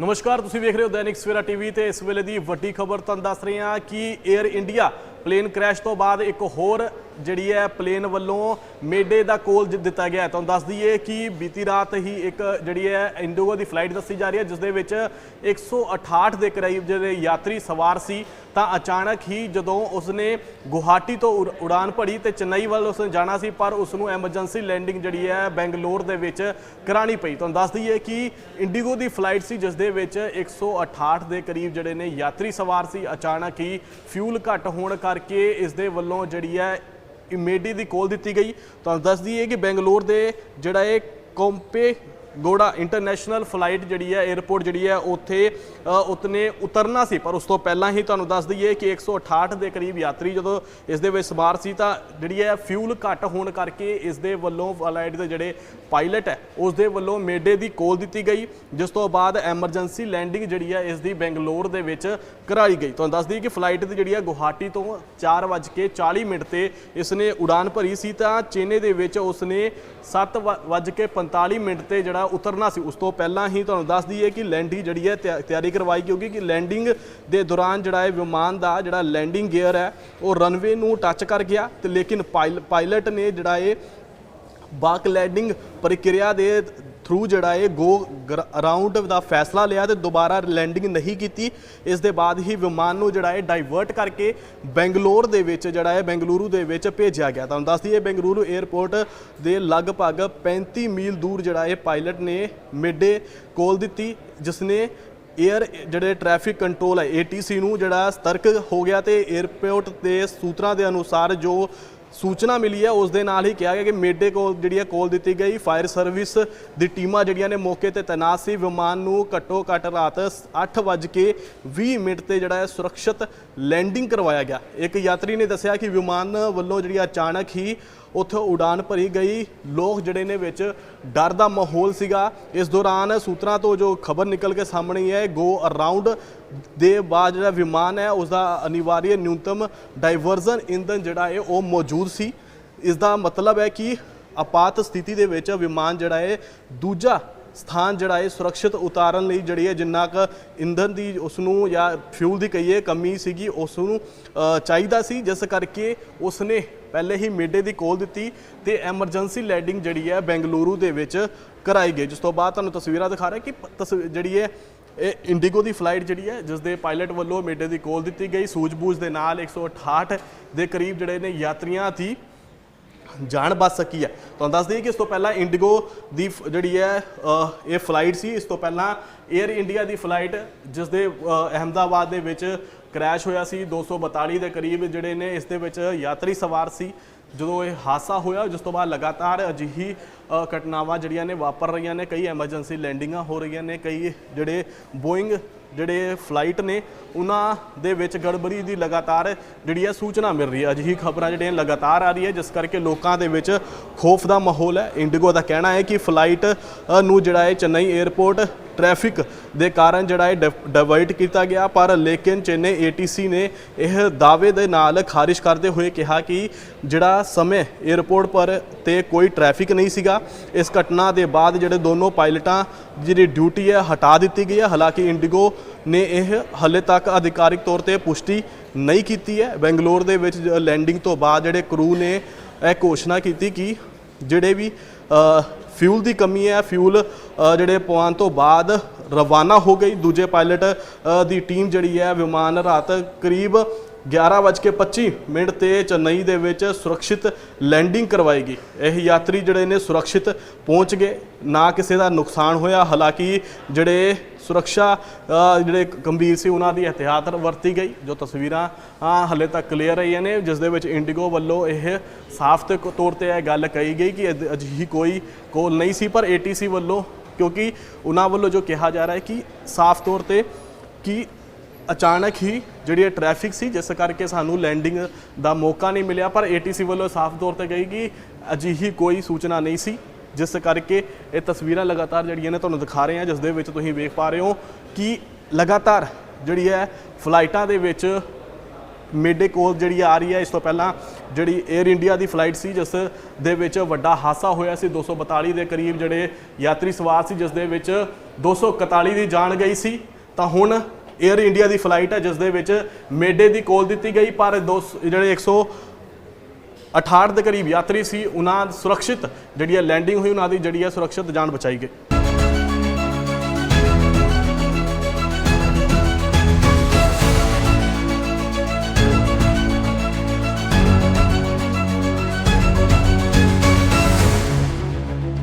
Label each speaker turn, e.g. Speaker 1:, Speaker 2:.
Speaker 1: ਨਮਸਕਾਰ, ਤੁਸੀਂ ਵੇਖ ਰਹੇ ਹੋ ਦੈਨਿਕ ਸਵੇਰਾ ਟੀਵੀ ਤੇ ਇਸ ਵੇਲੇ ਦੀ ਵੱਡੀ ਖਬਰ ਤੁਹਾਨੂੰ ਦੱਸ ਰਹੇ ਹਾਂ ਕਿ 에ਅਰ ਇੰਡੀਆ ਪਲੇਨ ਕ੍ਰੈਸ਼ ਤੋਂ ਬਾਅਦ ਇੱਕ ਹੋਰ ਜਿਹੜੀ ਹੈ ਪਲੇਨ ਵੱਲੋਂ ਮੇਡੇ ਦਾ ਕੋਲ ਦਿੱਤਾ ਗਿਆ ਤੁਹਾਨੂੰ ਦੱਸ ਦਈਏ ਕਿ ਬੀਤੀ ਰਾਤ ਹੀ ਇੱਕ ਜਿਹੜੀ ਹੈ, ਇੰਡੀਗੋ ਦੀ ਫਲਾਈਟ ਦੱਸੀ ਜਾ ਰਹੀ ਹੈ ਜਿਸ ਦੇ ਵਿੱਚ 168 ਦੇ ਕਰੀਬ ਜਿਹੜੇ ਯਾਤਰੀ ਸਵਾਰ ਸੀ, ਤਾਂ ਅਚਾਨਕ ਹੀ ਜਦੋਂ ਉਸਨੇ ਗੁਹਾਟੀ ਤੋਂ ਉਡਾਨ ਭਰੀ ਤੇ ਚੇਨਈ ਵੱਲ ਉਸਨੇ ਜਾਣਾ ਸੀ, ਪਰ ਉਸ ਨੂੰ ਐਮਰਜੈਂਸੀ ਲੈਂਡਿੰਗ ਜਿਹੜੀ ਹੈ, ਬੈਂਗਲੌਰ ਦੇ ਵਿੱਚ ਕਰਾਣੀ ਪਈ। ਤੁਹਾਨੂੰ ਦੱਸ ਦਈਏ ਕਿ ਇੰਡੀਗੋ ਦੀ ਫਲਾਈਟ ਸੀ ਜਿਸ ਦੇ ਵਿੱਚ 168 ਦੇ ਕਰੀਬ ਜਿਹੜੇ ਨੇ ਯਾਤਰੀ ਸਵਾਰ ਸੀ, ਅਚਾਨਕ ਹੀ ਫਿਊਲ ਘੱਟ ਹੋਣ ਕਰਕੇ ਇਸ ਦੇ ਵੱਲੋਂ ਜਿਹੜੀ ਹੈ ਇਮੇਡੀ ਦੀ ਕੋਲ ਦਿੱਤੀ ਗਈ। ਤੁਹਾਨੂੰ ਦੱਸ ਦਈਏ ਕਿ ਬੈਂਗਲੌਰ ਦੇ ਜਿਹੜਾ ਇਹ ਕੋਂਪੇ ਗੋੜਾ ਇੰਟਰਨੈਸ਼ਨਲ ਫਲਾਈਟ ਜਿਹੜੀ ਹੈ 에ਅਰਪੋਰਟ ਜਿਹੜੀ ਹੈ, ਉੱਥੇ ਉਤਨੇ ਉਤਰਨਾ ਸੀ। ਪਰ ਉਸ ਤੋਂ ਪਹਿਲਾਂ ਹੀ ਤੁਹਾਨੂੰ ਦੱਸ ਦਈਏ ਕਿ 168 ਦੇ ਕਰੀਬ ਯਾਤਰੀ ਜਦੋਂ ਇਸ ਦੇ ਵਿੱਚ ਸਵਾਰ ਸੀ ਤਾਂ ਜਿਹੜੀ ਹੈ ਫਿਊਲ ਘੱਟ ਹੋਣ ਕਰਕੇ ਇਸ ਦੇ ਵੱਲੋਂ ਫਲਾਈਟ ਦੇ ਜਿਹੜੇ ਪਾਇਲਟ ਹੈ, ਉਸ ਦੇ ਵੱਲੋਂ ਮੇਡੇ ਦੀ ਕੋਲ ਦਿੱਤੀ ਗਈ, ਜਿਸ ਤੋਂ ਬਾਅਦ ਐਮਰਜੈਂਸੀ ਲੈਂਡਿੰਗ ਜਿਹੜੀ ਹੈ, ਇਸ ਦੀ ਬੈਂਗਲੌਰ ਦੇ ਵਿੱਚ ਕਰਾਈ ਗਈ। ਤੁਹਾਨੂੰ ਦੱਸ ਦਈਏ ਕਿ ਫਲਾਈਟ ਦੀ ਜਿਹੜੀ ਹੈ, ਗੁਹਾਟੀ ਤੋਂ 4:40 ਮਿੰਟ ਤੇ ਇਸ ਨੇ ਉਡਾਨ ਭਰੀ ਸੀ ਤਾਂ ਚੇਨੇ ਦੇ ਵਿੱਚ ਉਸ ਨੇ 7:45 ਮਿੰਟ ਤੇ ਜਿਹੜਾ ਉਤਰਨਾ ਸੀ। ਉਸ ਤੋਂ ਪਹਿਲਾਂ ਹੀ ਤੁਹਾਨੂੰ ਦੱਸ ਦਈਏ ਕਿ ਲੈਂਡਿੰਗ ਜਿਹੜੀ ਹੈ, ਤਿਆ- ਤਿਆਰੀ ਕਰਵਾਈ ਕਿਉਂਕਿ ਕਿ ਲੈਂਡਿੰਗ ਦੇ ਦੌਰਾਨ ਜਿਹੜਾ ਹੈ ਵਿਮਾਨ ਦਾ ਜਿਹੜਾ ਲੈਂਡਿੰਗ ਗੇਅਰ ਹੈ, ਉਹ ਰਨਵੇ ਨੂੰ ਟੱਚ ਕਰ ਗਿਆ ਤੇ ਲੇਕਿਨ ਪਾਇਲਟ ਨੇ ਜਿਹੜਾ ਇਹ ਬਾਕ ਲੈਂਡਿੰਗ ਪ੍ਰਕਿਰਿਆ ਦੇ ਥਰੂ ਜਿਹੜਾ ਇਹ ਗੋ ਅਰਾਊਂਡ ਦਾ ਫੈਸਲਾ ਲਿਆ ਤੇ ਦੁਬਾਰਾ ਲੈਂਡਿੰਗ ਨਹੀਂ ਕੀਤੀ। ਇਸ ਦੇ ਬਾਅਦ ਹੀ ਵਿਮਾਨ ਨੂੰ ਜਿਹੜਾ ਹੈ ਡਾਈਵਰਟ ਕਰਕੇ ਬੈਂਗਲੌਰ ਦੇ ਵਿੱਚ ਜਿਹੜਾ ਹੈ ਬੈਂਗਲੁਰੂ ਦੇ ਵਿੱਚ ਭੇਜਿਆ ਗਿਆ। ਤੁਹਾਨੂੰ ਦੱਸਦੀ ਦਈਏ, ਬੈਂਗਲੁਰੂ 에ਅਰਪੋਰਟ ਦੇ ਲਗਭਗ 35 ਮੀਲ ਦੂਰ ਜਿਹੜਾ ਇਹ ਪਾਇਲਟ ਨੇ ਮਿਡੇ ਕੋਲ ਦਿੱਤੀ ਜਿਸ ਨੇ ਏਅਰ ਜਿਹੜੇ ਟ੍ਰੈਫਿਕ ਕੰਟਰੋਲ ਹੈ ATC ਨੂੰ ਜਿਹੜਾ ਸਤਰਕ ਹੋ ਗਿਆ ਤੇ 에ਅਰਪੋਰਟ ਦੇ ਸੂਤਰਾਂ ਦੇ ਅਨੁਸਾਰ ਜੋ ਸੂਚਨਾ ਮਿਲੀ ਹੈ, ਉਸ ਦੇ ਨਾਲ ਹੀ ਕਿਹਾ ਗਿਆ ਕਿ ਮੇਡੇ ਕੋਲ ਜਿਹੜੀ ਹੈ ਕੋਲ ਦਿੱਤੀ ਗਈ, ਫਾਇਰ ਸਰਵਿਸ ਦੀ ਟੀਮਾਂ ਜਿਹੜੀਆਂ ਨੇ ਮੌਕੇ ਤੇ ਤੈਨਾਤ ਸੀ। ਵਿਮਾਨ ਨੂੰ ਘੱਟੋ ਘੱਟ ਰਾਤ 8:20 ਮਿੰਟ ਤੇ ਜਿਹੜਾ ਹੈ ਸੁਰੱਖਿਅਤ ਲੈਂਡਿੰਗ ਕਰਵਾਇਆ ਗਿਆ। ਇੱਕ ਯਾਤਰੀ ਨੇ ਦੱਸਿਆ ਕਿ ਵਿਮਾਨ ਵੱਲੋਂ ਜਿਹੜੀ ਅਚਾਨਕ ਹੀ ਉੱਥੋਂ ਉਡਾਨ ਭਰੀ ਗਈ। ਲੋਕ ਜਿਹੜੇ ਨੇ ਵਿੱਚ ਡਰ ਦਾ ਮਾਹੌਲ ਸੀਗਾ। ਇਸ ਦੌਰਾਨ ਸੂਤਰਾਂ ਤੋਂ ਜੋ ਖਬਰ ਨਿਕਲ ਕੇ ਸਾਹਮਣੇ ਹੈ ਗੋ ਅਰਾਊਂਡ ਦੇ ਬਾਅਦ ਜਿਹੜਾ ਵਿਮਾਨ ਹੈ ਉਸ ਦਾ ਅਨਿਵਾਰੀ ਨਿਊਨਤਮ ਡਾਈਵਰਜ਼ਨ ਇੰਧਨ ਜਿਹੜਾ ਹੈ, ਉਹ ਮੌਜੂਦ ਸੀ। ਇਸ ਦਾ ਮਤਲਬ ਹੈ ਕਿ ਆਪਾਤ ਸਥਿਤੀ ਦੇ ਵਿੱਚ ਵਿਮਾਨ ਜਿਹੜਾ ਹੈ, ਦੂਜਾ ਸਥਾਨ ਜਿਹੜਾ ਹੈ ਸੁਰੱਖਿਅਤ ਉਤਾਰਨ ਲਈ ਜਿਹੜੀ ਹੈ ਜਿੰਨਾ ਕੁ ਇੰਧਨ ਦੀ ਉਸ ਨੂੰ ਜਾਂ ਫਿਊਲ ਦੀ ਕਹੀਏ ਕਮੀ ਸੀਗੀ ਉਸ ਨੂੰ ਚਾਹੀਦਾ ਸੀ। ਜਿਸ ਕਰਕੇ ਉਸ ਨੇ ਪਹਿਲੇ ਹੀ ਮੇਡੇ ਦੀ ਕੋਲ ਦਿੱਤੀ ਤੇ ਐਮਰਜੈਂਸੀ ਲੈਂਡਿੰਗ ਜਿਹੜੀ ਹੈ ਬੈਂਗਲੁਰੂ ਦੇ ਵਿੱਚ ਕਰਾਈ ਗਈ। ਜਿਸ ਤੋਂ ਬਾਅਦ ਤੁਹਾਨੂੰ ਤਸਵੀਰਾਂ ਦਿਖਾ ਰਿਹਾ ਕਿ ਪ- ਤਸਵੀ- ਜਿਹੜੀ ਹੈ, ਇਹ ਇੰਡੀਗੋ ਦੀ ਫਲਾਈਟ ਜਿਹੜੀ ਹੈ ਜਿਸ ਦੇ ਪਾਇਲਟ ਵੱਲੋਂ ਮੇਡੇ ਦੀ ਕੋਲ ਦਿੱਤੀ ਗਈ। ਸੂਝ-ਬੂਝ ਦੇ ਨਾਲ 168 ਦੇ ਕਰੀਬ ਜਿਹੜੇ ਨੇ ਯਾਤਰੀਆਂ ਸੀ ਜਾਨ ਬਚ ਸਕੀ ਹੈ ਤੁਹਾਨੂੰ ਦੱਸ ਦਈਏ ਕਿ ਇਸ ਤੋਂ ਪਹਿਲਾਂ ਇੰਡੀਗੋ ਦੀ ਫ- ਜਿਹੜੀ ਹੈ ਇਹ ਫਲਾਈਟ ਸੀ। ਇਸ ਤੋਂ ਪਹਿਲਾਂ 에ਅਰ ਇੰਡੀਆ ਦੀ ਫਲਾਈਟ ਜਿਸ ਦੇ ਅ, ਅਹਿਮਦਾਬਾਦ ਦੇ ਵਿੱਚ ਕ੍ਰੈਸ਼ ਹੋਇਆ ਸੀ। 242 ਦੇ ਕਰੀਬ ਜਿਹੜੇ ਨੇ ਇਸ ਦੇ ਵਿੱਚ ਯਾਤਰੀ ਸਵਾਰ ਸੀ। ਜਦੋਂ ਇਹ ਹਾਦਸਾ ਹੋਇਆ, ਜਿਸ ਤੋਂ ਬਾਅਦ ਲਗਾਤਾਰ ਅਜਿਹੀ ਘਟਨਾਵਾਂ ਜਿਹੜੀਆਂ ਨੇ ਵਾਪਰ ਰਹੀਆਂ ਨੇ, ਕਈ ਐਮਰਜੈਂਸੀ ਲੈਂਡਿੰਗਾਂ ਹੋ ਰਹੀਆਂ ਨੇ, ਕਈ ਜਿਹੜੇ ਬੋਇੰਗ ਜਿਹੜੇ ਫਲਾਈਟ ਨੇ, ਉਹਨਾਂ ਦੇ ਵਿੱਚ ਗੜਬੜੀ ਦੀ ਲਗਾਤਾਰ ਜਿਹੜੀ ਹੈ ਸੂਚਨਾ ਮਿਲ ਰਹੀ ਹੈ। ਅਜਿਹੀ ਖਬਰਾਂ ਜਿਹੜੀਆਂ ਲਗਾਤਾਰ ਆ ਰਹੀ ਹੈ ਜਿਸ ਕਰਕੇ ਲੋਕਾਂ ਦੇ ਵਿੱਚ ਖੋਫ ਦਾ ਮਾਹੌਲ ਹੈ। ਇੰਡੀਗੋ ਦਾ ਕਹਿਣਾ ਹੈ ਕਿ ਫਲਾਈਟ ਨੂੰ ਜਿਹੜਾ ਹੈ ਚੇਨਈ 에ਅਰਪੋਰਟ ਟ੍ਰੈਫਿਕ ਦੇ ਕਾਰਨ ਜਿਹੜਾ ਹੈ ਡਾਇਵਰਟ ਕੀਤਾ ਗਿਆ, ਪਰ ਲੇਕਿਨ ਚੇਨਈ ATC ਨੇ ਇਹ ਦਾਅਵੇ ਦੇ ਨਾਲ ਖਾਰਿਜ ਕਰਦੇ ਹੋਏ ਕਿਹਾ ਕਿ ਜਿਹੜਾ ਸਮੇਂ 에ਅਰਪੋਰਟ ਪਰ ਤੇ ਕੋਈ ਟ੍ਰੈਫਿਕ ਨਹੀਂ ਸੀਗਾ। ਇਸ ਘਟਨਾ ਦੇ ਬਾਅਦ ਜਿਹੜੇ ਦੋਨੋਂ ਪਾਇਲਟਾਂ ਜਿਹੜੀ ਡਿਊਟੀ ਹੈ ਹਟਾ ਦਿੱਤੀ ਗਈ ਹੈ। ਹਾਲਾਂਕਿ ਇੰਡੀਗੋ ਨੇ ਇਹ ਹਲੇ ਤੱਕ ਅਧਿਕਾਰਿਕ ਤੌਰ ਤੇ ਪੁਸ਼ਟੀ ਨਹੀਂ ਕੀਤੀ ਹੈ। ਬੈਂਗਲੌਰ ਦੇ ਵਿੱਚ ਲੈਂਡਿੰਗ ਤੋਂ ਬਾਅਦ ਜਿਹੜੇ ਕਰੂ ਨੇ ਇਹ ਘੋਸ਼ਣਾ ਕੀਤੀ ਕਿ ਜਿਹੜੇ ਵੀ ਫਿਊਲ ਦੀ ਕਮੀ ਹੈ ਫਿਊਲ ਜਿਹੜੇ ਪਵਾਉਣ ਤੋਂ ਬਾਅਦ ਰਵਾਨਾ ਹੋ ਗਈ। ਦੂਜੇ ਪਾਇਲਟ ਦੀ ਟੀਮ ਜਿਹੜੀ ਹੈ, ਵਿਮਾਨ ਰਾਤ ਕਰੀਬ 11:25 ਮਿੰਟ ਤੇ ਚੇਨਈ ਦੇ ਵਿੱਚ ਸੁਰੱਖਿਅਤ ਲੈਂਡਿੰਗ ਕਰਵਾਏਗੀ। ਇਹ ਯਾਤਰੀ ਜਿਹੜੇ ਨੇ ਸੁਰੱਖਿਅਤ ਪਹੁੰਚ ਗਏ। ਨਾ ਕਿਸੇ ਦਾ ਨੁਕਸਾਨ ਹੋਇਆ ਹਾਲਾਂਕਿ ਜਿਹੜੇ ਸੁਰੱਖਿਆ ਜਿਹੜੇ ਗੰਭੀਰ ਸੀ ਉਹਨਾਂ ਦੀ ਇhtiyਾਤ ਵਰਤੀ ਗਈ। ਜੋ ਤਸਵੀਰਾਂ ਅ, ਹਲੇ ਤੱਕ ਕਲੀਅਰ ਰਹੀਆਂ ਨੇ ਜਿਸ ਦੇ ਵਿੱਚ ਇੰਡੀਗੋ ਵੱਲੋਂ ਇਹ ਸਾਫ਼ ਤੇ ਤੌਰ ਤੇ ਇਹ ਗੱਲ ਕਹੀ ਗਈ ਕਿ ਅਜ- ਅਜਿਹੀ ਕੋਈ ਕੋਲ ਨਹੀਂ ਸੀ ਪਰ ATC ਵੱਲੋਂ ਕਿਉਂਕਿ ਉਹਨਾਂ ਵੱਲੋਂ ਜੋ ਕਿਹਾ ਜਾ ਰਿਹਾ ਹੈ ਕਿ ਸਾਫ਼ ਤੌਰ ਤੇ ਕਿ ਅਚਾਨਕ ਹੀ ਜਿਹੜੀ ਇਹ ਟ੍ਰੈਫਿਕ ਸੀ, ਜਿਸ ਕਰਕੇ ਸਾਨੂੰ ਲੈਂਡਿੰਗ ਦਾ ਮੌਕਾ ਨਹੀਂ ਮਿਲਿਆ, ਪਰ ATC ਵੱਲੋਂ ਸਾਫ਼ ਤੌਰ ਤੇ ਕਹੀ ਕਿ ਅਜਿਹੀ ਕੋਈ ਸੂਚਨਾ ਨਹੀਂ ਸੀ, ਜਿਸ ਕਰਕੇ ਇਹ ਤਸਵੀਰਾਂ ਲਗਾਤਾਰ ਜਿਹੜੀਆਂ ਨੇ ਤੁਹਾਨੂੰ ਦਿਖਾ ਰਹੇ ਹਾਂ, ਜਿਸ ਦੇ ਵਿੱਚ ਤੁਸੀਂ ਵੇਖ ਪਾ ਰਹੇ ਹੋ ਕਿ ਲਗਾਤਾਰ ਜਿਹੜੀ ਹੈ ਫਲਾਈਟਾਂ ਦੇ ਵਿੱਚ ਮੇਡੇ ਕੋਲ ਜਿਹੜੀ ਆ ਰਹੀ ਹੈ, ਇਸ ਤੋਂ ਪਹਿਲਾਂ ਜਿਹੜੀ 에ਅਰ ਇੰਡੀਆ ਦੀ ਫਲਾਈਟ ਸੀ, ਜਿਸ ਦੇ ਵਿੱਚ ਵੱਡਾ ਹਾਦਸਾ ਹੋਇਆ ਸੀ 242 ਦੇ ਕਰੀਬ ਜਿਹੜੇ ਯਾਤਰੀ ਸਵਾਰ ਸੀ, ਜਿਸ ਦੇ ਵਿੱਚ 241 ਦੀ ਜਾਨ ਗਈ ਸੀ, ਤਾਂ ਹੁਣ 에ਅਰ ਇੰਡੀਆ ਦੀ ਫਲਾਈਟ ਹੈ, ਜਿਸ ਦੇ ਵਿੱਚ ਮੇਡੇ ਦੀ ਕੋਲ ਦਿੱਤੀ ਗਈ, ਪਰ ਦੋ ਜਿਹੜੇ 100 68 ਦੇ ਕਰੀਬ ਯਾਤਰੀ ਸੀ, ਉਹਨਾਂ ਸੁਰੱਖਿਅਤ ਜਿਹੜੀ ਹੈ ਲੈਂਡਿੰਗ ਹੋਈ, ਉਹਨਾਂ ਦੀ ਜਿਹੜੀ ਹੈ ਸੁਰੱਖਿਅਤ ਜਾਨ ਬਚਾਈ ਗਈ।